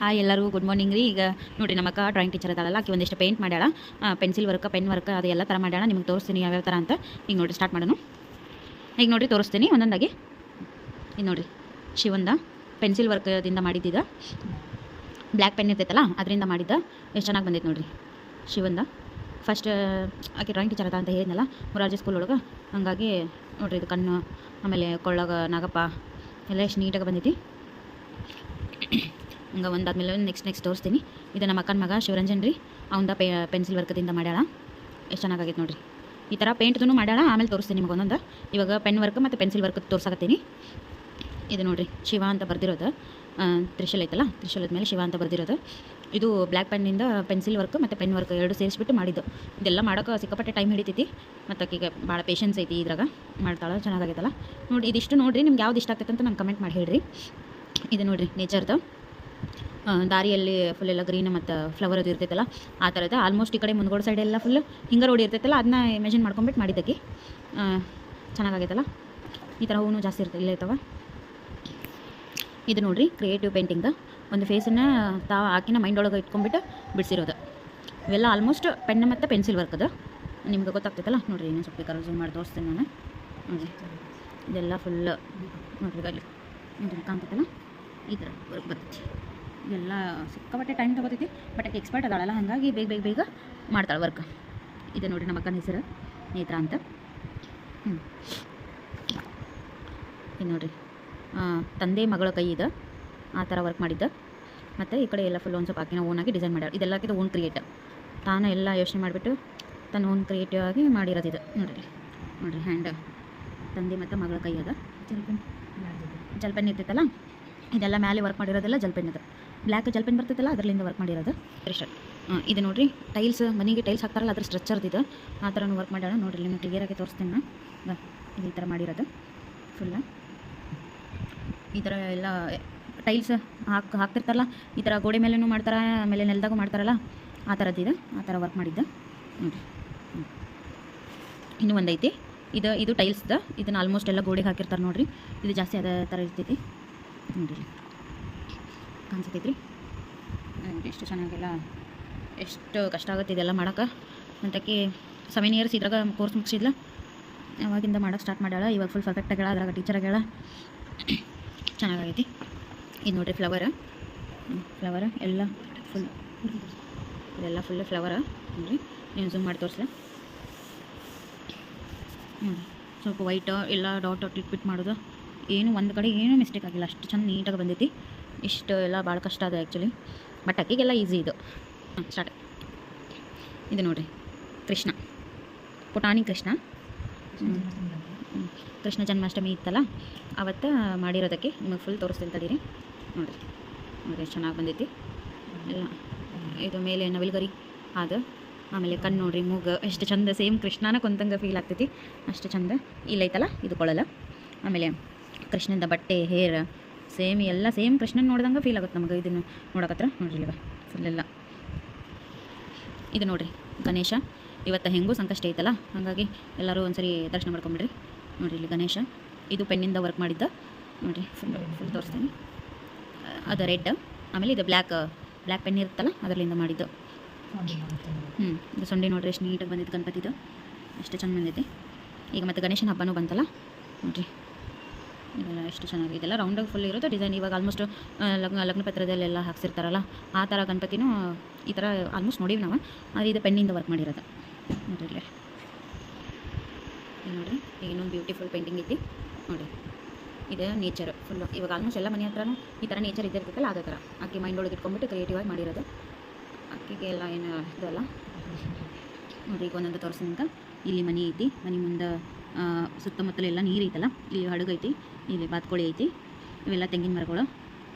Hi ಎಲ್ಲರಿಗೂ good morning ರೀ. ಈಗ ನೋಡಿರಿ ನಮ್ಮ ಅಕ್ಕ ಡ್ರಾಯಿಂಗ್ ಟೀಚರ್ ಅದಲ್ಲ ಆಕೆ ಒಂದಿಷ್ಟು ಪೇಂಟ್ ಮಾಡ್ಯಾಳ. ಪೆನ್ಸಿಲ್ ವರ್ಕ್ ಪೆನ್ ವರ್ಕ್ ಅದು ಎಲ್ಲ ಥರ ಮಾಡ್ಯಾಳ. ನಿಮ್ಗೆ ತೋರಿಸ್ತೀನಿ ಯಾವ್ಯಾವ ಥರ ಅಂತ. ಈಗ ನೋಡಿರಿ ಸ್ಟಾರ್ಟ್ ಮಾಡೋಣ. ಈಗ ನೋಡಿರಿ, ತೋರಿಸ್ತೀನಿ ಒಂದೊಂದಾಗಿ. ಈಗ ನೋಡಿರಿ, ಶಿವಂದ ಪೆನ್ಸಿಲ್ ವರ್ಕದಿಂದ ಮಾಡಿದ್ದಿದ ಬ್ಲ್ಯಾಕ್ ಪೆನ್ ಇರ್ತೈತಲ್ಲ, ಅದರಿಂದ ಮಾಡಿದ್ದ. ಎಷ್ಟು ಚೆನ್ನಾಗಿ ಬಂದೈತೆ ನೋಡಿರಿ. ಶಿವಂದ ಫಸ್ಟ್ ಆಕೆ ಡ್ರಾಯಿಂಗ್ ಟೀಚರ್ ಅದ ಅಂತ ಹೇಳಿದ್ನಲ್ಲ, ಮುರಾರ್ಜಿ ಸ್ಕೂಲ್ ಒಳಗೆ. ಹಂಗಾಗಿ ನೋಡಿರಿ, ಇದು ಕಣ್ಣು, ಆಮೇಲೆ ಕೊಳ್ಳಗ ನಾಗಪ್ಪ ಎಲ್ಲ ಎಷ್ಟು ನೀಟಾಗಿ ಬಂದೈತಿ. ಹಂಗೆ ಒಂದಾದ್ಮೇಲೆ ನೆಕ್ಸ್ಟ್ ನೆಕ್ಸ್ಟ್ ತೋರಿಸ್ತೀನಿ. ಇದು ನಮ್ಮ ಅಕ್ಕನ ಮಗ ಶಿವರಂಜನ್ ರೀ. ಅವಂದ ಪೆ ಪೆನ್ಸಿಲ್ ವರ್ಕದಿಂದ ಮಾಡ್ಯಾಳ. ಎಷ್ಟು ಚೆನ್ನಾಗೈತೆ ನೋಡಿರಿ. ಈ ಥರ ಪೇಂಟ್ದೂ ಮಾಡ್ಯಾಳ. ಆಮೇಲೆ ತೋರಿಸ್ತೀನಿ ನಿಮಗೆ ಒಂದೊಂದು. ಇವಾಗ ಪೆನ್ ವರ್ಕ್ ಮತ್ತು ಪೆನ್ಸಿಲ್ ವರ್ಕ್ ತೋರ್ಸಕತ್ತೀನಿ. ಇದು ನೋಡಿರಿ, ಶಿವ ಅಂತ ಬರ್ದಿರೋದು. ತ್ರಿಶಲ್ ಐತಲ್ಲ ತ್ರಿಶೂಲದ ಮೇಲೆ ಶಿವ ಅಂತ ಬರ್ದಿರೋದು. ಇದು ಬ್ಲ್ಯಾಕ್ ಪೆನ್ನಿಂದ ಪೆನ್ಸಿಲ್ ವರ್ಕ್ ಮತ್ತು ಪೆನ್ ವರ್ಕ್ ಎರಡು ಸೇರಿಸ್ಬಿಟ್ಟು ಮಾಡಿದ್ದು. ಇದೆಲ್ಲ ಮಾಡೋಕೆ ಸಿಕ್ಕಾಪಟ್ಟೆ ಟೈಮ್ ಹಿಡಿತೈತಿ. ಮತ್ತು ಆಕೆಗೆ ಭಾಳ ಪೇಷನ್ಸ್ ಐತಿ ಇದ್ರಾಗ. ಮಾಡ್ತಾಳೆ, ಚೆನ್ನಾಗಾಗೈತಲ್ಲ. ನೋಡಿ, ಇದಿಷ್ಟು ನೋಡಿರಿ, ನಿಮ್ಗೆ ಯಾವ್ದು ಇಷ್ಟ ಆಗ್ತೈತೆ ಅಂತ ನಂಗೆ ಕಮೆಂಟ್ ಮಾಡಿ ಹೇಳ್ರಿ. ಇದು ನೋಡಿರಿ ನೇಚರ್ದು ದಾರಿಯಲ್ಲಿ ಫುಲ್ ಎಲ್ಲ ಗ್ರೀನ್ ಮತ್ತು ಫ್ಲವರ್ ಅದು ಇರ್ತೈತಲ್ಲ, ಆ ಥರದ ಆಲ್ಮೋಸ್ಟ್ ಈ ಕಡೆ ಮುಂದ್ಗೋಡ್ ಸೈಡ್ ಎಲ್ಲ ಫುಲ್ ಹಿಂಗೆ ರೋಡ್ ಇರ್ತೈತಲ್ಲ ಅದನ್ನ ಇಮ್ಯಾಜಿನ್ ಮಾಡ್ಕೊಂಬಿಟ್ಟು ಮಾಡಿದ್ದಕ್ಕೆ. ಚೆನ್ನಾಗಾಗೈತಲ್ಲ? ಈ ಥರ ಹೂವು ಜಾಸ್ತಿ ಇರ್ತದೆ ಇಲ್ಲೇ ಇರ್ತಾವೆ. ಇದು ನೋಡ್ರಿ ಕ್ರಿಯೇಟಿವ್ ಪೇಂಟಿಂಗ್ ಒಂದು ಫೇಸನ್ನು ತಾವು ಹಾಕಿನ ಮೈಂಡ್ ಒಳಗೆ ಇಟ್ಕೊಂಡ್ಬಿಟ್ಟು ಬಿಡಿಸಿರೋದು. ಇವೆಲ್ಲ ಆಲ್ಮೋಸ್ಟ್ ಪೆನ್ ಮತ್ತು ಪೆನ್ಸಿಲ್ ವರ್ಕ್ ಅದು. ನಿಮ್ಗೆ ಗೊತ್ತಾಗ್ತೈತಲ್ಲ? ನೋಡಿರಿ, ಇನ್ನೊಂದು ಸ್ವಲ್ಪ zoom ಮಾಡಿ ತೋರಿಸ್ತೀನಿ ನಾನು. ಇದೆಲ್ಲ ಫುಲ್ ನೋಡಿರಿ ಅಲ್ಲಿ ಕಾಣ್ತೈತಲ್ಲ? ಈ ಥರ ವರ್ಕ್ ಬರ್ತೈತಿ. ಇದೆಲ್ಲ ಸಿಕ್ಕಾಪಟ್ಟೆ ಟೈಮ್ ತೊಗೋತೈತಿ. ಬಟ್ ಆಕೆ ಎಕ್ಸ್ಪರ್ಟ್ ಅದಾಳಲ್ಲ ಹಾಗಾಗಿ ಬೇಗ ಬೇಗ ಬೇಗ ಮಾಡ್ತಾಳೆ ವರ್ಕ್ ಇದೆ ನೋಡಿರಿ ನಮ್ಮ ಅಕ್ಕನ ಹೆಸರು ನೇತ್ರ ಅಂತ. ಹ್ಞೂ ಇದು ನೋಡಿರಿ. ತಂದೆ ಮಗಳ ಕೈ ಇದೆ. ಆ ಥರ ವರ್ಕ್ ಮಾಡಿದ್ದ. ಮತ್ತು ಈ ಕಡೆ ಎಲ್ಲ ಫುಲ್ ಒಂದು ಸ್ವಲ್ಪ ಆಕಿನ ಓನಾಗಿ ಡಿಸೈನ್ ಮಾಡ್ಯಾರ ಇದೆಲ್ಲಕ್ಕಿಂತ ಓನ್ ಕ್ರಿಯೇಟ್ ತಾನು ಎಲ್ಲ ಯೋಚನೆ ಮಾಡಿಬಿಟ್ಟು ತನ್ನ ಓನ್ ಕ್ರಿಯೇಟಿವ್ ಆಗಿ ಮಾಡಿರೋದು ಇದು. ನೋಡಿರಿ. ನೋಡಿರಿ ಹ್ಯಾಂಡ್ ತಂದೆ ಮತ್ತು ಮಗಳ ಕೈ ಅದ. ಜಲ್ಪೆನ್ ಜಲ್ಪೆನ್ ಇರ್ತೈತಲ್ಲ? ಇದೆಲ್ಲ ಮೇಲೆ ವರ್ಕ್ ಮಾಡಿರೋದೆಲ್ಲ ಜಲ್ಪೆನ್ ಅದು. ಬ್ಲ್ಯಾಕ್ ಜಲ್ಪೆನ್ ಬರ್ತೈತಲ್ಲ, ಅದರಲ್ಲಿಂದ ವರ್ಕ್ ಮಾಡಿರೋದು. ಶರ್ಟ್ ಇದು ನೋಡಿರಿ ಟೈಲ್ಸ್ ಮನೆಗೆ ಟೈಲ್ಸ್ ಹಾಕ್ತಾರಲ್ಲ, ಅದ್ರ ಇದು. ಆ ಥರನೂ ವರ್ಕ್ ಮಾಡ್ಯಾರ ನೋಡಿರಿ ನಿಮಗೆ ಕ್ಲಿಯರಾಗಿ ತೋರಿಸ್ತೀನಿ ನಾನು. ಇದು ಈ ಥರ ಮಾಡಿರೋದು. ಫುಲ್ಲ ಈ ಥರ ಎಲ್ಲ ಟೈಲ್ಸ್ ಹಾಕಿ, ಹಾಕ್ತಿರ್ತಾರಲ್ಲ, ಈ ಥರ ಗೋಡೆ ಮೇಲೂ ಮಾಡ್ತಾರೆ, ಆಮೇಲೆ ನೆಲದಾಗೂ ಮಾಡ್ತಾರಲ್ಲ, ಆ ಥರದ್ದಿದೆ ಆ ಥರ ವರ್ಕ್ ಮಾಡಿದ್ದು. ನೋಡಿರಿ. ಇನ್ನೂ ಒಂದೈತಿ. ಇದು ಇದು ಟೈಲ್ಸ್ದ ಇದನ್ನು ಆಲ್ಮೋಸ್ಟ್ ಎಲ್ಲ ಗೋಡೆಗೆ ಹಾಕಿರ್ತಾರೆ ನೋಡಿರಿ. ಇದು ಜಾಸ್ತಿ ಅದೇ ಥರ ಇರ್ತೈತಿ. ನೋಡಿರಿ ಕಾಣಿಸ್ತೈತ್ರಿ ಎಷ್ಟು ಚೆನ್ನಾಗೆಲ್ಲ ಎಷ್ಟು ಕಷ್ಟ ಆಗುತ್ತೆ ಇದೆಲ್ಲ ಮಾಡೋಕೆ ಅಂತಕ್ಕೆ ಸೆವೆನ್ ಇಯರ್ಸ್ ಇದ್ರಾಗ ಕೋರ್ಸ್ ಮುಗಿಸಿದ್ಲ ಅವಾಗಿಂದ ಮಾಡೋಕೆ ಸ್ಟಾರ್ಟ್ ಮಾಡ್ಯಾಳ ಇವಾಗ ಫುಲ್ ಪರ್ಫೆಕ್ಟ್ ಆಗ್ಯಾಳ ಅದ್ರಾಗ ಟೀಚರ್ ಆಗ್ಯಾಳ ಚೆನ್ನಾಗೈತಿ ಇದು ನೋಡಿರಿ ಫ್ಲವರ್ ಫ್ಲವರ್ ಎಲ್ಲ ಫುಲ್ ಇದೆಲ್ಲ ಫುಲ್ ಫ್ಲವರ್ ನೋಡಿರಿ ನೀವು ಝೂಮ್ ಮಾಡಿ ತೋರಿಸ್ಲ ಹ್ಞೂ ಸ್ವಲ್ಪ ವೈಟ್ ಎಲ್ಲ ಡಾಟ್ ಡಾಟ್ ಮಾಡೋದು ಏನು ಒಂದು ಕಡೆ ಏನೂ ಮಿಸ್ಟೇಕ್ ಆಗಿಲ್ಲ ಅಷ್ಟು ಚೆಂದ ನೀಟಾಗಿ ಬಂದೈತಿ ಇಷ್ಟು ಎಲ್ಲ ಭಾಳ ಕಷ್ಟ ಅದ ಆ್ಯಕ್ಚುಲಿ ಬಟ್ ಅಕ್ಕಿಗೆಲ್ಲ ಈಸಿ ಇದು. ಸ್ಟಾರ್ಟ್ ಇದು ನೋಡಿರಿ, ಕೃಷ್ಣ. ಪುಟಾಣಿ ಕೃಷ್ಣ. ಕೃಷ್ಣ ಜನ್ಮಾಷ್ಟಮಿ ಇತ್ತಲ್ಲ, ಅವತ್ತು ಮಾಡಿರೋದಕ್ಕೆ ನಿಮಗೆ ಫುಲ್ ತೋರಿಸ್ತೀನಿ ತಡೀರಿ. ನೋಡಿರಿ ನೋಡಿ ಎಷ್ಟು ಚೆನ್ನಾಗಿ ಬಂದೈತಿ. ಎಲ್ಲ, ಇದು ಮೇಲೆ ನವಿಲ್ಗರಿ, ಅದು. ಆಮೇಲೆ ಕಣ್ಣು ನೋಡಿರಿ, ಮೂಗು, ಎಷ್ಟು ಚಂದ ಸೇಮ್ ಕೃಷ್ಣನ ಕೊಂತಂಗೆ ಫೀಲ್ ಆಗ್ತೈತಿ. ಅಷ್ಟು ಚಂದ, ಇಲ್ಲೈತಲ್ಲ, ಇದು ಕೊಳಲ್ಲ ಆಮೇಲೆ ಕೃಷ್ಣದ ಬಟ್ಟೆ ಹೇರ್ ಸೇಮ್ ಎಲ್ಲ ಸೇಮ್ ಪ್ರಶ್ನೆ ನೋಡಿದಂಗೆ ಫೀಲ್ ಆಗುತ್ತೆ ನಮಗೆ. ಇದನ್ನು ನೋಡೋಕತ್ರ ನೋಡ್ರಿ ಇವಾಗ ಫುಲ್ಲೆಲ್ಲ ಇದು ನೋಡಿರಿ ಗಣೇಶ. ಇವತ್ತು ಹೆಂಗೂ ಸಂಕಷ್ಟ ಐತಲ್ಲ, ಹಾಗಾಗಿ ಎಲ್ಲರೂ ಒಂದ್ಸರಿ ದರ್ಶನ ಮಾಡ್ಕೊಂಬಿಡ್ರಿ. ನೋಡ್ರಿ ಇಲ್ಲಿ ಗಣೇಶ. ಇದು ಪೆನ್ನಿಂದ ವರ್ಕ್ ಮಾಡಿದ್ದ. ನೋಡಿರಿ ಫುಲ್ ಫುಲ್ ತೋರಿಸ್ತೀನಿ. ಅದು ರೆಡ್ ಆಮೇಲೆ ಇದು ಬ್ಲ್ಯಾಕ್ ಬ್ಲ್ಯಾಕ್ ಪೆನ್ ಇರುತ್ತಲ್ಲ, ಅದರಲ್ಲಿಂದ ಮಾಡಿದ್ದು. ಹ್ಞೂ ಇದು ಸೊಂಡೆ ನೋಡ್ರಿ, ಎಷ್ಟು ನೀಟಾಗಿ ಬಂದಿದ್ದು ಗಣಪತಿದು. ಎಷ್ಟು ಚೆಂದ ಬಂದೈತಿ ಈಗ ಮತ್ತು ಗಣೇಶನ ಹಬ್ಬನೂ ಬಂತಲ್ಲ. ನೋಡ್ರಿ. ಇದೆಲ್ಲ ಎಷ್ಟು ಚೆನ್ನಾಗಿದೆ ಎಲ್ಲ ರೌಂಡಾಗಿ ಫುಲ್ ಇರೋದು ಡಿಸೈನ್ ಇವಾಗ ಆಲ್ಮೋಸ್ಟ್ ಲಗ್ನ ಲಗ್ನ ಪತ್ರದಲ್ಲೆಲ್ಲ ಹಾಕ್ಸಿರ್ತಾರಲ್ಲ, ಆ ಥರ ಗಣಪತಿನೂ ಈ ಥರ ಆಲ್ಮೋಸ್ಟ್ ನೋಡೀವಿ ನಾವು. ಆದರೆ ಇದು ಪೆನ್ನಿಂದ ವರ್ಕ್ ಮಾಡಿರೋದು. ನೋಡಿರಲಿ ನೋಡಿರಿ ಇನ್ನೊಂದು ಬ್ಯೂಟಿಫುಲ್ ಪೇಂಟಿಂಗ್ ಐತಿ. ನೋಡಿ, ಇದು ನೇಚರ್ ಫುಲ್ಲು ಇವಾಗ ಆಲ್ಮೋಸ್ಟ್ ಎಲ್ಲ ಮನೆ ಹತ್ರನೂ ಈ ಥರ ನೇಚರ್ ಇದ್ದಿರ್ತೈತಲ್ಲ ಅದೇ ಥರ. ಅಕ್ಕಿ ಮೈಂಡ್ ಒಳಗೆ ಇಟ್ಕೊಂಬಿಟ್ಟು ಕ್ರಿಯೇಟಿವ್ ಆಗಿ ಮಾಡಿರೋದು. ಅಕ್ಕಿಗೆ ಎಲ್ಲ ಏನು ಇದಲ್ಲ? ನೋಡಿ, ಈಗ ಒಂದೊಂದು ತೋರಿಸಿದಂಗೆ ಇಲ್ಲಿ ಮನೆ ಐತಿ, ಮನೆ ಮುಂದೆ ಸುತ್ತಮುತ್ತಲೆಲ್ಲ ನೀರು ಐತಲ್ಲ ಇಲ್ಲಿ ಹಡಗು ಐತಿ ಇಲ್ಲಿ ಬಾತ್ಕೋಳಿ ಐತಿ, ಇವೆಲ್ಲ ತೆಂಗಿನ ಮರಗಳು,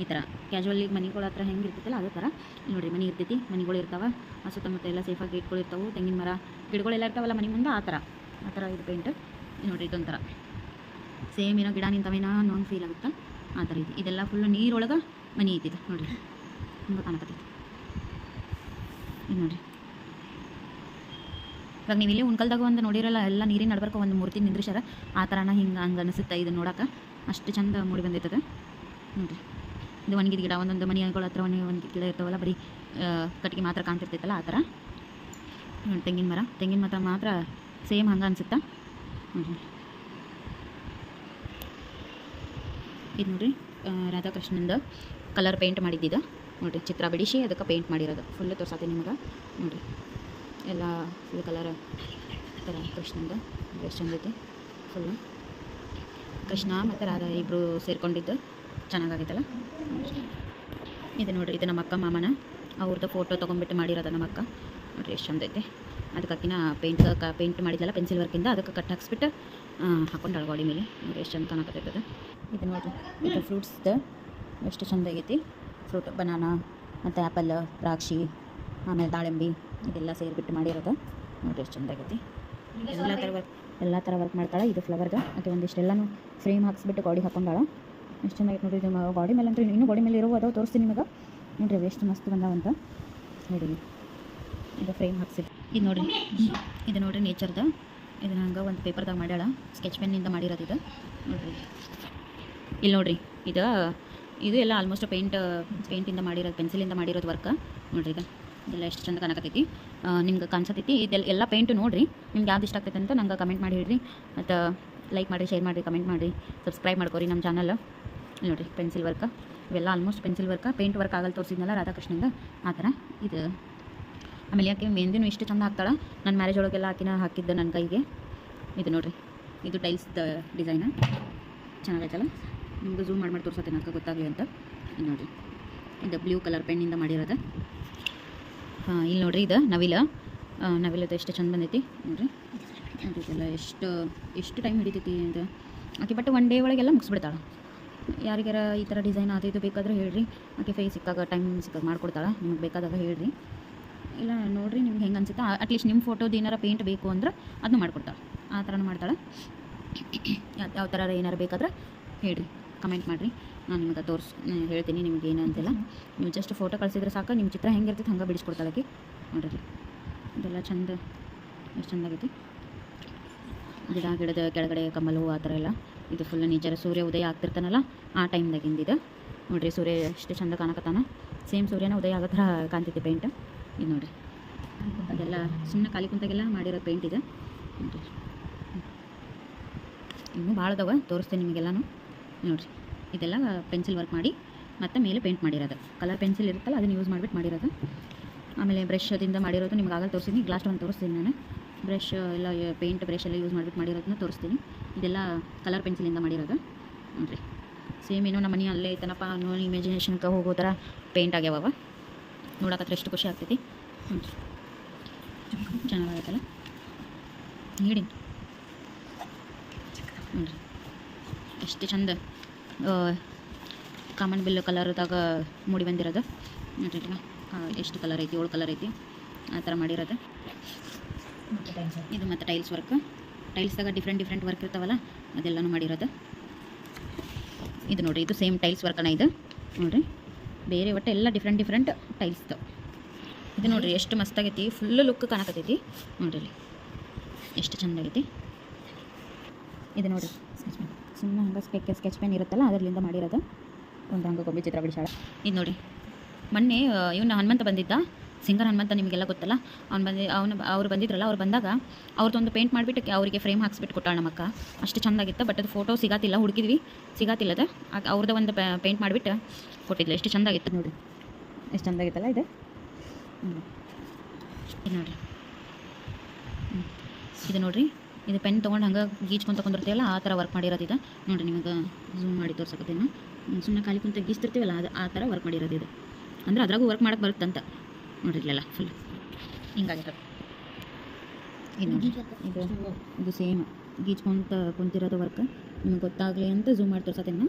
ಈ ಥರ ಕ್ಯಾಶುವಲಿ ಮನೆಗಳ ಹತ್ರ ಹೆಂಗೆ ಇರ್ತೈತಲ್ಲ, ಅದೇ ಥರ ನೋಡಿರಿ ಮನೆ ಇರ್ತೈತಿ, ಮನೆಗಳು ಇರ್ತಾವೆ ಸುತ್ತಮುತ್ತ ಎಲ್ಲ ಸೇಫಾಗಿ ಗೇಟ್ಗಳು ಇರ್ತಾವೆ, ತೆಂಗಿನ ಮರ, ಗಿಡಗಳೆಲ್ಲ ಇರ್ತಾವಲ್ಲ ಮನೆ ಮುಂದೆ, ಆ ಥರ ಆ ಥರ ಇದು ಪೇಂಟ್ ನೋಡ್ರಿ ಇದೊಂಥರ ಸೇಮ್ ಏನೋ ಗಿಡ ನಿಂತವೇನೋ ಒಂದು ಫೀಲ್ ಆಗುತ್ತೆ? ಆ ಥರ ಐತಿ ಇದೆಲ್ಲ ಫುಲ್ಲು ನೀರೊಳಗೆ ಮನೆ ಐತಿ ಇದು, ನೋಡ್ರಿ. ಹಿಂಗೆ ಕಾಣಕತ್ತೈತಿ. ಇದು ನೋಡ್ರಿ. ಇವಾಗ ನೀವು ಇಲ್ಲಿ ಉಣ್ಕಲ್ದಾಗ ಒಂದು ನೋಡಿರಲ್ಲ, ಎಲ್ಲ ನೀರಿನ ನಡ್ಬರ್ಕ ಒಂದು ಮೂರ್ತಿ ನಿಂದ್ರಿಸ್ಯಾರ, ಆ ಥರನ ಹಿಂಗೆ ಹಂಗೆ ಅನಿಸುತ್ತೆ ಇದು ನೋಡಕ್ಕೆ ಅಷ್ಟು ಚಂದ ಮೂಡಿ ಬಂದೈತದ ರೀ ಇದು ಒಣಗಿದ ಗಿಡ, ಒಂದೊಂದು ಮನೆಗಳ ಹತ್ರ ಒಣಗಿ ಒಣಗಿದ ಗಿಡ ಇರ್ತಾವಲ್ಲ, ಬರೀ ಕಟ್ಟಿಗೆ ಮಾತ್ರ ಕಾಣ್ತಿರ್ತೈತಲ್ಲ ಆ ಥರ ತೆಂಗಿನ ಮರ ತೆಂಗಿನ ಮರ ಮಾತ್ರ ಸೇಮ್ ಹಂಗೆ ಅನಿಸುತ್ತಾ? ಇದು ನೋಡಿರಿ ರಾಧಾಕೃಷ್ಣಂದು ಕಲರ್ ಪೇಂಟ್ ಮಾಡಿದ್ದಿದ್ದು ನೋಡಿರಿ, ಚಿತ್ರ ಬಿಡಿಸಿ ಅದಕ್ಕೆ ಪೇಂಟ್ ಮಾಡಿರೋದು. ಫುಲ್ಲು ತೋರಿಸತ್ತೆ ನಿಮಗೆ? ನೋಡಿರಿ. ಎಲ್ಲ ಫುಲ್ ಕಲರ್ ಥರ ಕೃಷ್ಣಂದು ಎಷ್ಟು ಚಂದೈತಿ ಫುಲ್ಲು ಕೃಷ್ಣ ಮತ್ತು ರಾಧಾ ಇಬ್ಬರು ಸೇರಿಕೊಂಡಿದ್ದು. ಚೆನ್ನಾಗಾಗೈತಲ್ಲ? ಇದು ನೋಡಿರಿ, ಇದು ನಮ್ಮ ಅಕ್ಕ ಮಾಮನ. ಅವ್ರದ್ದು ಫೋಟೋ ತೊಗೊಂಡ್ಬಿಟ್ಟು ಮಾಡಿರೋದು ನಮ್ಮ ಅಕ್ಕ. ನೋಡಿರಿ ಎಷ್ಟು ಚಂದ ಐತೆ. ಅದಕ್ಕೆ ಅಕ್ಕಿನ ಪೇಂಟ್ ಪೇಂಟ್ ಮಾಡಿದ್ಲಲ್ಲ ಪೆನ್ಸಿಲ್ ವರ್ಕಿಂದ ಅದಕ್ಕೆ ಕಟ್ ಹಾಕ್ಸ್ಬಿಟ್ಟು ಹಾಕೊಂಡು ಅಳಗೋಡಿ ಮೇಲೆ. ನೋಡಿ ಎಷ್ಟು ಚಂದ ಕಾಣಕತ್ತೈತದ. ಇದು ನೋಡಿರಿ, ಇದು ಫ್ರೂಟ್ಸ್ದು ಎಷ್ಟು ಚಂದ ಆಗೈತಿ. ಫ್ರೂಟ್ ಬನಾನಾ ಮತ್ತು ಆ್ಯಪಲ್ ದ್ರಾಕ್ಷಿ. ಆಮೇಲೆ ದಾಳಿಂಬೆ ಇದೆಲ್ಲ ಸೇರಿಬಿಟ್ಟು ಮಾಡಿರೋದು. ನೋಡಿ ಎಷ್ಟು ಚಂದ ಆಗೈತಿ ಎಲ್ಲ ಥರ ವರ್ಕ್ ಎಲ್ಲ ಥರ ವರ್ಕ್ ಮಾಡ್ತಾಳೆ ಇದು ಫ್ಲವರ್ದು ಮತ್ತು ಒಂದಿಷ್ಟೆಲ್ಲನೂ ಫ್ರೇಮ್ ಹಾಕ್ಸ್ಬಿಟ್ಟು ಗಾಡಿ ಹಾಕೊಂಡಾಳ. ಎಷ್ಟು ಐತೆ ನೋಡ್ರಿ ಗಾಡಿ ಮೇಲೆ ಅಂತೂ ಇನ್ನೂ ಗಾಡಿ ಮೇಲೆ ಇರೋ ಅದಾವ, ತೋರಿಸ್ತೀನಿ ನಿಮಗೆ. ನೋಡಿರಿ ಎಷ್ಟು ಮಸ್ತ್ ಬಂದಾವಂತ ನೋಡಿರಿ ಇದು ಫ್ರೇಮ್ ಹಾಕ್ಸಿದ್ದು ಇದು ನೋಡಿರಿ ಇದು ನೋಡಿರಿ ನೇಚರ್ದು ಇದು ನಂಗೆ ಒಂದು ಪೇಪರ್ದಾಗ ಮಾಡ್ಯಾಳ. ಸ್ಕೆಚ್ ಪೆನ್ನಿಂದ ಮಾಡಿರೋದು ಇದು. ನೋಡಿರಿ. ಇಲ್ಲಿ ನೋಡಿರಿ, ಇದು ಇದು ಎಲ್ಲ ಆಲ್ಮೋಸ್ಟ್ ಪೇಂಟ್ ಪೇಂಟಿಂದ ಮಾಡಿರೋದು ಪೆನ್ಸಿಲಿಂದ ಮಾಡಿರೋದು ವರ್ಕ್ ನೋಡಿರಿ ಇದು ಇದೆಲ್ಲ ಎಷ್ಟು ಚಂದ ಕಾಣಕತ್ತೈತಿ ನಿಮ್ಗೆ ಕಾಣಿಸತೈತಿ. ಇದೆಲ್ಲ ಎಲ್ಲ ಪೇಂಟ್ ನೋಡಿರಿ. ನಿಮ್ಗೆ ಯಾವ್ದು ಇಷ್ಟ ಆಗ್ತೈತೆ ಅಂತ ನಂಗೆ ಕಮೆಂಟ್ ಮಾಡಿ ಹೇಳ್ರಿ. ಮತ್ತು ಲೈಕ್ ಮಾಡಿ ಶೇರ್ ಮಾಡಿರಿ ಕಮೆಂಟ್ ಮಾಡಿರಿ. ಸಬ್ಸ್ಕ್ರೈಬ್ ಮಾಡ್ಕೊರಿ ನಮ್ಮ ಚಾನಲ್ ನೋಡಿರಿ ಪೆನ್ಸಿಲ್ ವರ್ಕ್ ಇವೆಲ್ಲ almost pencil work paint work ಆಗಲ್ಲ ತೋರಿಸಿದ್ನಲ್ಲ ರಾಧಾಕೃಷ್ಣಂದು ಆ ಥರ ಇದು. ಆಮೇಲೆ ಯಾಕೆ ಮೆಹಂದಿನೂ ಇಷ್ಟು ಚಂದ ಹಾಕ್ತಾಳೆ? ನನ್ನ ಮ್ಯಾರೇಜ್ ಒಳಗೆಲ್ಲ ಹಾಕಿನ, ಹಾಕಿದ್ದು ನನ್ನ ಕೈಗೆ. ಇದು ನೋಡಿರಿ. ಇದು ಟೈಲ್ಸ್ದ ಡಿಸೈನ ಚೆನ್ನಾಗೈತಲ್ಲ ನಿಮ್ಗೆ ಝೂಮ್ ಮಾಡಿ ಮಾಡಿ ತೋರಿಸತ್ತೆ ನನಗೆ ಗೊತ್ತಾಗಲಿ ಅಂತ. ನೋಡ್ರಿ. ಇದು ಬ್ಲೂ ಕಲರ್ ಪೆನ್ನಿಂದ ಮಾಡಿರೋದು. ಹಾಂ, ಇಲ್ಲಿ ನೋಡ್ರಿ ಇದು ನವಿಲ. ನವಿಲದು ಎಷ್ಟು ಚಂದ ಬಂದೈತಿ ನೋಡ್ರಿ. ಅದಕ್ಕೆಲ್ಲ ಎಷ್ಟು ಎಷ್ಟು ಟೈಮ್ ಹಿಡಿತೈತಿ ಅಂತ. ಆಕೆ ಬಟ್ ಒನ್ ಡೇ ಒಳಗೆಲ್ಲ ಮುಗಿಸ್ಬಿಡ್ತಾಳೆ. ಯಾರಿಗಾರ ಈ ಥರ ಡಿಸೈನ್ ಅದು ಇದು ಬೇಕಾದ್ರೆ ಹೇಳ್ರಿ. ಆಕೆ ಫೈ ಸಿಕ್ಕಾಗ ಟೈಮ್ ಸಿಕ್ಕಾಗ ಮಾಡ್ಕೊಡ್ತಾಳೆ. ನಿಮ್ಗೆ ಬೇಕಾದಾಗ ಹೇಳ್ರಿ. ಇಲ್ಲ, ನೋಡ್ರಿ ನಿಮ್ಗೆ ಹೆಂಗೆ ಅನ್ಸುತ್ತಾ. ಅಟ್ಲೀಸ್ಟ್ ನಿಮ್ಮ ಫೋಟೋದು ಏನಾರ ಪೇಂಟ್ ಬೇಕು ಅಂದ್ರೆ ಅದನ್ನು ಮಾಡ್ಕೊಡ್ತಾಳೆ. ಆ ಥರನೂ ಮಾಡ್ತಾಳೆ. ಯಾವ ಥರ ಏನಾರು ಬೇಕಾದ್ರೆ ಹೇಳ್ರಿ. ಕಮೆಂಟ್ ಮಾಡಿರಿ. ನಾನು ನಿಮಗೆ ತೋರಿಸ್ ಹೇಳ್ತೀನಿ ನಿಮ್ಗೆ ಏನು ಅಂತೆಲ್ಲ. ನೀವು ಜಸ್ಟ್ ಫೋಟೋ ಕಳಿಸಿದ್ರೆ ಸಾಕು, ನಿಮ್ಮ ಚಿತ್ರ ಹೆಂಗಿರ್ತೈತೆ ಹಂಗೆ ಬಿಡಿಸ್ಕೊಡ್ತಾಳೆ ಆಕೆ ನೋಡಿರಿ, ಇದೆಲ್ಲ ಚಂದ, ಎಷ್ಟು ಚಂದಾಗೈತಿ ಗಿಡ, ಗಿಡದ ಕೆಳಗಡೆ ಕಮಲು ಹೂವು ಆ ಥರ ಎಲ್ಲ. ಇದು ಫುಲ್ ನೇಚರ್ ಸೂರ್ಯ ಉದಯ ಆಗ್ತಿರ್ತಾನಲ್ಲ, ಆ ಟೈಮ್ದಾಗಿಂದಿದೆ ನೋಡಿರಿ, ಸೂರ್ಯ ಎಷ್ಟು ಚಂದ ಕಾಣಕತ್ತಾನ. ಸೇಮ್ ಸೂರ್ಯನ ಉದಯ ಆಗೋ ಥರ ಕಾಣ್ತೈತಿ ಪೇಂಟ್ ಇದು ನೋಡಿರಿ, ಅದೆಲ್ಲ ಸುಮ್ಮನೆ ಖಾಲಿ ಕುಂತಾಗೆಲ್ಲ ಮಾಡಿರೋ ಪೇಂಟ್ ಇದೆ. ಇನ್ನೂ ಭಾಳ ಅದಾವ, ತೋರಿಸ್ತೀನಿ ನಿಮಗೆಲ್ಲನೂ. ನೋಡ್ರಿ. ಇದೆಲ್ಲ ಪೆನ್ಸಿಲ್ ವರ್ಕ್ ಮಾಡಿ ಮತ್ತು ಮೇಲೆ ಪೇಂಟ್ ಮಾಡಿರೋದು. ಕಲರ್ ಪೆನ್ಸಿಲ್ ಇರುತ್ತಲ್ಲ, ಅದನ್ನು ಯೂಸ್ ಮಾಡಿಬಿಟ್ಟು ಮಾಡಿರೋದು. ಆಮೇಲೆ ಬ್ರಷ್ದಿಂದ ಮಾಡಿರೋದು ನಿಮ್ಗೆ ಆಗಲ್ಲ ತೋರಿಸ್ತೀನಿ ಗ್ಲಾಸ್ಟ್ ಒಂದು ತೋರಿಸ್ತೀನಿ ನಾನು. ಬ್ರಷ್ ಎಲ್ಲ ಪೇಂಟ್ ಬ್ರಷ್ ಎಲ್ಲ ಯೂಸ್ ಮಾಡಿಬಿಟ್ಟು ಮಾಡಿರೋದನ್ನ ತೋರಿಸ್ತೀನಿ ಇದೆಲ್ಲ ಕಲರ್ ಪೆನ್ಸಿಲಿಂದ ಮಾಡಿರೋದು. ನೋಡ್ರಿ. ಸೇಮ್ ಏನೋ ನಮ್ಮ ಮನೆ ಅಲ್ಲೇ ಇತ್ತನಪ್ಪ ಅನ್ನೋ ಇಮ್ಯಾಜಿನೇಷನ್ಗೆ ಹೋಗೋ ಥರ ಪೇಂಟ್ ಆಗ್ಯಾವ ನೋಡೋಕತ್ರ ಎಷ್ಟು ಖುಷಿ ಆಗ್ತೈತಿ. ನೋಡ್ರಿ. ಚೆನ್ನಾಗತ್ತಲ್ಲ ಹೇಳಿ ನೋಡ್ರಿ. ಎಷ್ಟು ಚಂದ. ಕಾಮನ್ ಬಿಲ್ ಕಲರ್ದಾಗ ಮೂಡಿ ಬಂದಿರೋದು. ನೋಡ್ರಿ ಎಷ್ಟು ಕಲರ್ ಐತಿ? ಏಳು ಕಲರ್ ಐತಿ. ಆ ಥರ ಮಾಡಿರೋದು. ಇದು ಮತ್ತು ಟೈಲ್ಸ್ ವರ್ಕ್ ಟೈಲ್ಸ್ದಾಗ ಡಿಫ್ರೆಂಟ್ ಡಿಫ್ರೆಂಟ್ ವರ್ಕ್ ಇರ್ತಾವಲ್ಲ ಅದೆಲ್ಲನೂ ಮಾಡಿರೋದು. ಇದು ನೋಡಿರಿ ಇದು ಸೇಮ್ ಟೈಲ್ಸ್ ವರ್ಕನ ಇದು. ನೋಡಿರಿ ಬೇರೆ ಒಟ್ಟು ಎಲ್ಲ ಡಿಫ್ರೆಂಟ್ ಡಿಫ್ರೆಂಟ್ ಟೈಲ್ಸ್ದು ಇದು ನೋಡಿರಿ ಎಷ್ಟು ಮಸ್ತಾಗೈತಿ. Full look ಕಾಣಕತ್ತೈತಿ. ನೋಡ್ರಿ ಎಷ್ಟು ಚೆಂದಾಗೈತಿ ಇದು ನೋಡ್ರಿ. ಸುಮ್ಮನೆ ಹಂಗೆ ಸ್ಕೆಚ್ ಸ್ಕೆಚ್ ಪೆನ್ ಇರುತ್ತಲ್ಲ ಅದರಿಂದ ಮಾಡಿರೋದು. ಒಂದು ಹಂಗೆ ಗೊಂಬೆ ಚಿತ್ರ ಬಿಡಿಸಾಳ ಇದು ನೋಡಿ. ಮೊನ್ನೆ ಇವನು ಹನುಮಂತ ಬಂದಿದ್ದ. ಸಿಂಗರ್ ಹನುಮಂತ ನಿಮಗೆಲ್ಲ ಗೊತ್ತಲ್ಲ? ಅವ್ನು ಬಂದು, ಅವನು ಅವ್ರು ಬಂದಿದ್ರಲ್ಲ, ಅವ್ರು ಬಂದಾಗ ಅವ್ರದ್ದೊಂದು ಪೇಂಟ್ ಮಾಡಿಬಿಟ್ಟು ಅವರಿಗೆ ಫ್ರೇಮ್ ಹಾಕ್ಸ್ಬಿಟ್ಟು ಕೊಟ್ಟಾಳ ನಮ್ಮಕ್ಕ ಅಷ್ಟು ಚೆಂದಾಗಿತ್ತು ಬಟ್ ಅದು ಫೋಟೋ ಸಿಗಾತಿಲ್ಲ, ಹುಡುಕಿದ್ವಿ. ಅದು ಅವ್ರದ್ದು ಒಂದು ಪೇಂಟ್ ಮಾಡಿಬಿಟ್ಟು ಕೊಟ್ಟಿದ್ಲು. ಎಷ್ಟು ಚೆಂದಾಗಿತ್ತು ನೋಡಿ. ಎಷ್ಟು ಚೆಂದಾಗಿತ್ತಲ್ಲ ಇದು? ಇದು ನೋಡಿರಿ. ಇದು ನೋಡ್ರಿ. ಇದು ಪೆನ್ ತೊಗೊಂಡು ಹಂಗೆ ಗೀಚ್ಕೊಂತ ಕುಂದಿರ್ತೀವಲ್ಲ ಆ ಥರ ವರ್ಕ್ ಮಾಡಿರೋದು ಇದು. ನೋಡಿರಿ ನಿಮಗೆ ಝೂಮ್ ಮಾಡಿ ತೋರ್ಸಕತ್ತೇನು. ಸುಮ್ಮನೆ ಖಾಲಿ ಕುಂತ ಗೀಚ್ತಿರ್ತೀವಲ್ಲ ಅದು ಆ ಥರ ವರ್ಕ್ ಮಾಡಿರೋದು ಇದು. ಅಂದ್ರೆ ಅದ್ರಾಗೂ ವರ್ಕ್ ಮಾಡಕ್ಕೆ ಬರುತ್ತಂತ. ನೋಡ್ರಿ ಇಲ್ಲೆಲ್ಲ ಫುಲ್ ಹಿಂಗಾಗಿತ್ತು ಇದು ಇದು ಇದು ಸೇಮ್ ಗೀಚ್ಕೊಂತ ಕುಂತಿರೋದು ವರ್ಕ್ ನಿಮ್ಗೆ ಗೊತ್ತಾಗಲಿ ಅಂತ ಝೂಮ್ ಮಾಡಿ ತೋರ್ಸತ್ತೀನಿ.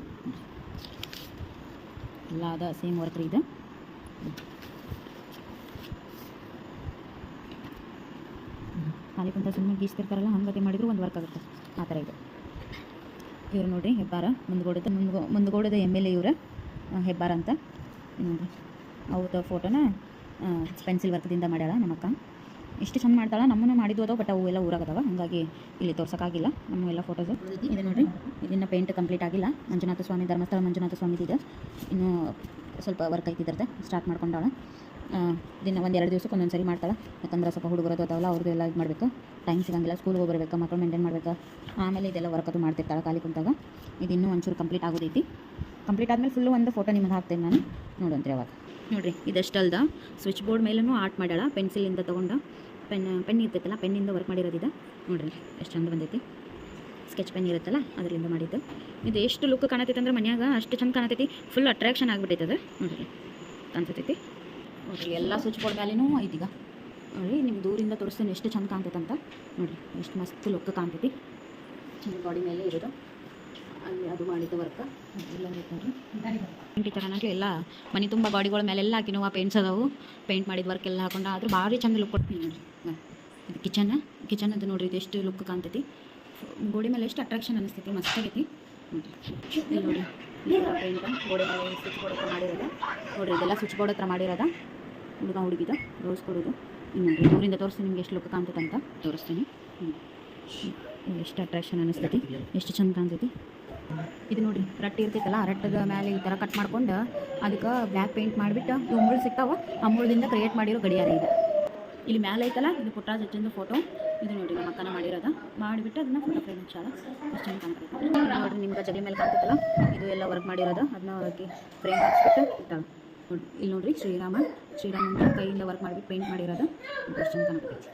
ಎಲ್ಲ ಅದ ಸೇಮ್ ವರ್ಕ್ ರೀ ಇದು. ಖಾಲಿ ಕುಂತ ಸುಮ್ಮನೆ ಗೀಸ್ತಿರ್ತಾರಲ್ಲ ಹಂಗತೆ ಮಾಡಿದ್ರು ಒಂದು ವರ್ಕ್ ಆಗುತ್ತೆ. ಆ ಥರ ಇದು. ಇವ್ರು ನೋಡ್ರಿ, ಹೆಬ್ಬಾರ, ಮುಂದ್ಗೋಡದ, ಮುಂದ್ಗೋ, ಮುಂದ್ಗೋಡದ ಎಂ ಎಲ್ ಎ ಇವ್ರು. ಹೆಬ್ಬಾರ ಅಂತ. ನೋಡಿ ನೋಡ್ರಿ. ಅವ್ರದ್ದು ಫೋಟೋನ ಪೆನ್ಸಿಲ್ ವರ್ಕ್ದಿಂದ ಮಾಡ್ಯಾಳ ನಮ್ಮಕ್ಕ ಇಷ್ಟು ಚಂದ ಮಾಡ್ತಾಳೆ, ನಮ್ಮನ್ನು ಮಾಡಿದ್ದು ಅದಾವ ಬಟ್ ಅವು ಎಲ್ಲ ಊರಾಗದವ. ಹಾಗಾಗಿ ಇಲ್ಲಿ ತೋರ್ಸೋಕ್ಕಾಗಿಲ್ಲ, ನಮ್ಮ ಎಲ್ಲ ಫೋಟೋಸು ಇದು ನೋಡಿರಿ ಇದನ್ನು ಪೇಂಟ್ ಕಂಪ್ಲೀಟ್ ಆಗಿಲ್ಲ. ಮಂಜುನಾಥ ಸ್ವಾಮಿ ಧರ್ಮಸ್ಥಳ ಮಂಜುನಾಥ ಸ್ವಾಮಿದಿದೆ ಇನ್ನೂ ಸ್ವಲ್ಪ ವರ್ಕ್ ಐತಿದ್ರದ್ದು ಸ್ಟಾರ್ಟ್ ಮಾಡ್ಕೊಂಡಾಳ. ದಿನ ಒಂದು ಎರಡು ದಿವಸಕ್ಕೆ ಒಂದೊಂದು ಸರಿ ಮಾಡ್ತಾಳೆ. ಯಾಕಂದ್ರೆ ಸ್ವಲ್ಪ ಹುಡುಗರು ಅದಾವಲ್ಲ ಅವ್ರದ್ದು ಎಲ್ಲ ಇದು ಮಾಡಬೇಕು. ಟೈಮ್ ಸಿಗಂಗಿಲ್ಲ ಸ್ಕೂಲ್ಗೆ ಹೋಗ್ಬರ್ಬೇಕು ಮಕ್ಕಳು ಮೇಂಟೈನ್ ಮಾಡ್ಬೇಕು. ಆಮೇಲೆ ಇದೆಲ್ಲ ವರ್ಕ್ ಅದು ಮಾಡ್ತಿರ್ತಾಳೆ ಖಾಲಿ ಕುಂತಾಗ. ಇದು ಇನ್ನೂ ಒಂಚೂರು ಕಂಪ್ಲೀಟ್ ಆಗೋದೈತಿ. ಕಂಪ್ಲೀಟ್ ಆದಮೇಲೆ ಫುಲ್ಲು ಒಂದು ಫೋಟೋ ನಿಮಗೆ ಹಾಕ್ತೇನೆ ನಾನು. ನೋಡಂತ್ರಿ ಅವಾಗ. ನೋಡಿರಿ, ಇದಷ್ಟಲ್ದ. ಸ್ವಿಚ್ ಬೋರ್ಡ್ ಮೇಲೂ ಆರ್ಟ್ ಮಾಡ್ಯಾಳ ಪೆನ್ಸಿಲಿಂದ ತೊಗೊಂಡು. ಪೆನ್ ಪೆನ್ ಇರ್ತೈತಲ್ಲ ಪೆನ್ನಿಂದ ವರ್ಕ್ ಮಾಡಿರೋದಿದೆ ನೋಡಿರಿ, ಎಷ್ಟು ಚಂದ ಬಂದೈತಿ. ಸ್ಕೆಚ್ ಪೆನ್ ಇರುತ್ತಲ್ಲ ಅದರಿಂದ ಮಾಡಿದ್ದು. ಇದು ಎಷ್ಟು ಲುಕ್ ಕಾಣತೈತೆ ಅಂದ್ರೆ ಮನ್ಯಾಗ ಅಷ್ಟು ಚಂದ ಕಾಣತೈತಿ. ಫುಲ್ ಅಟ್ರಾಕ್ಷನ್ ಆಗಿಬಿಟ್ಟೈತೆ ಅದು ನೋಡಿರಿ ಕಾಣ್ತೈತಿ ನೋಡಿರಿ, ಎಲ್ಲ ಸ್ವಿಚ್ ಬೋರ್ಡ್ ಮೇಲೇನೂ ಐತೀಗ ನೋಡಿ ನಿಮ್ಗೆ ದೂರಿಂದ ತೋರಿಸ್ತೀನಿ ಎಷ್ಟು ಚಂದ ಕಾಣ್ತೈತೆ ಅಂತ. ನೋಡಿರಿ, ಎಷ್ಟು ಮಸ್ತ್ ಲುಕ್ ಕಾಣ್ತೈತಿ. ಚಂದ ಬಾಡಿ ಮೇಲೆ ಇರೋದು. ಅಲ್ಲಿ ಅದು ಮಾಡಿದ ವರ್ಕ್ ಎಲ್ಲ ಈ ಥರನಾಗಿ ಎಲ್ಲ, ಮನೆ ತುಂಬ ಗಾಡಿಗಳ ಮೇಲೆಲ್ಲ ಹಾಕಿನವ ಪೇಂಟ್ಸ್ ಅದಾವು. ಪೇಂಟ್ ಮಾಡಿದ ವರ್ಕ್ ಎಲ್ಲ ಹಾಕೊಂಡು, ಆದ್ರೆ ಭಾರಿ ಚಂದ ಲುಕ್ ಕೊಡ್ತೀನಿ ನೋಡಿರಿ. ಇದು ಕಿಚನ್ ಕಿಚನ್ ಅದು ನೋಡಿರಿ, ಇದು ಎಷ್ಟು ಲುಕ್ ಕಾಣ್ತೈತಿ. ಗೋಡಿ ಮೇಲೆ ಎಷ್ಟು ಅಟ್ರಾಕ್ಷನ್ ಅನಿಸ್ತೈತಿ, ಮಸ್ತ್ ಆಗೈತಿ. ನೋಡಿರಿ. ಇಲ್ಲಿ ನೋಡ್ರಿ. ಪೇಂಟ್ ಗೋಡೆ ಸ್ವಿಚ್ ಬೋರ್ಡ್ ಹತ್ರ ಮಾಡಿರೋದು ನೋಡಿರಿ, ಇದೆಲ್ಲ ಸ್ವಿಚ್ ಬೋರ್ಡ್ ಹತ್ರ ಮಾಡಿರೋದ? ಹುಡುಗ ಹುಡುಗಿದ ರೋಸ್ ಕೊಡೋದು. ಇನ್ನು ಊರಿಂದ ತೋರಿಸ್ತೀನಿ ನಿಮ್ಗೆ ಎಷ್ಟು ಲುಕ್ ಕಾಣ್ತೈತೆ ಅಂತ. ತೋರಿಸ್ತೀನಿ. ಎಷ್ಟು ಅಟ್ರಾಕ್ಷನ್ ಅನ್ನಿಸ್ತೈತಿ ಎಷ್ಟು ಚಂದ ಕಾಣ್ತೈತಿ. ಇದು ನೋಡಿರಿ, ರಟ್ಟಿ ಇರ್ತೈತಲ್ಲ ರಟ್ಟದ ಮೇಲೆ ಈ ಥರ ಕಟ್ ಮಾಡ್ಕೊಂಡು ಅದಕ್ಕೆ ಬ್ಲ್ಯಾಕ್ ಪೇಂಟ್ ಮಾಡಿಬಿಟ್ಟು ಇವು ಮುಳ್ಳು ಸಿಗ್ತಾವ. ಆ ಕ್ರಿಯೇಟ್ ಮಾಡಿರೋ ಗಡಿಯಾರ ಇದೆ. ಇಲ್ಲಿ ಮೇಲೆ ಐತಲ್ಲ, ಇದು ಪುಟ್ರಾಜ್ ಅಜ್ಜಂದು ಫೋಟೋ ಇದು ನೋಡಿ ನಮ್ಮ ಅಕ್ಕನ ಮಾಡಿರೋದ. ಮಾಡಿಬಿಟ್ಟು ಅದನ್ನ ಫೋಟೋ ಫ್ರೇಮ್ ಹಚ್ಚಾಳ ಚಂದ ಕಾಣ್ತೈತೆ ನೋಡಿರಿ ನಿಮ್ಗೆ ಜಗಿ ಮೇಲೆ ಕಾಣ್ತೈತಲ್ಲ ಇದು ಎಲ್ಲ ವರ್ಕ್ ಮಾಡಿರೋದು. ಅದನ್ನ ಅದಕ್ಕೆ ಫ್ರೇಮ್ ಹಾಕ್ಸ್ಬಿಟ್ಟು ಇಟ್ಟಾಳ ನೋಡಿ, ಇಲ್ಲಿ ನೋಡ್ರಿ ಶ್ರೀರಾಮ. ಶ್ರೀರಾಮ ಕೈಯಿಂದ ವರ್ಕ್ ಮಾಡಿಬಿಟ್ಟು ಪೇಂಟ್ ಮಾಡಿರೋದು. ಚಂದ ಕಾಣ್ತೈತಿ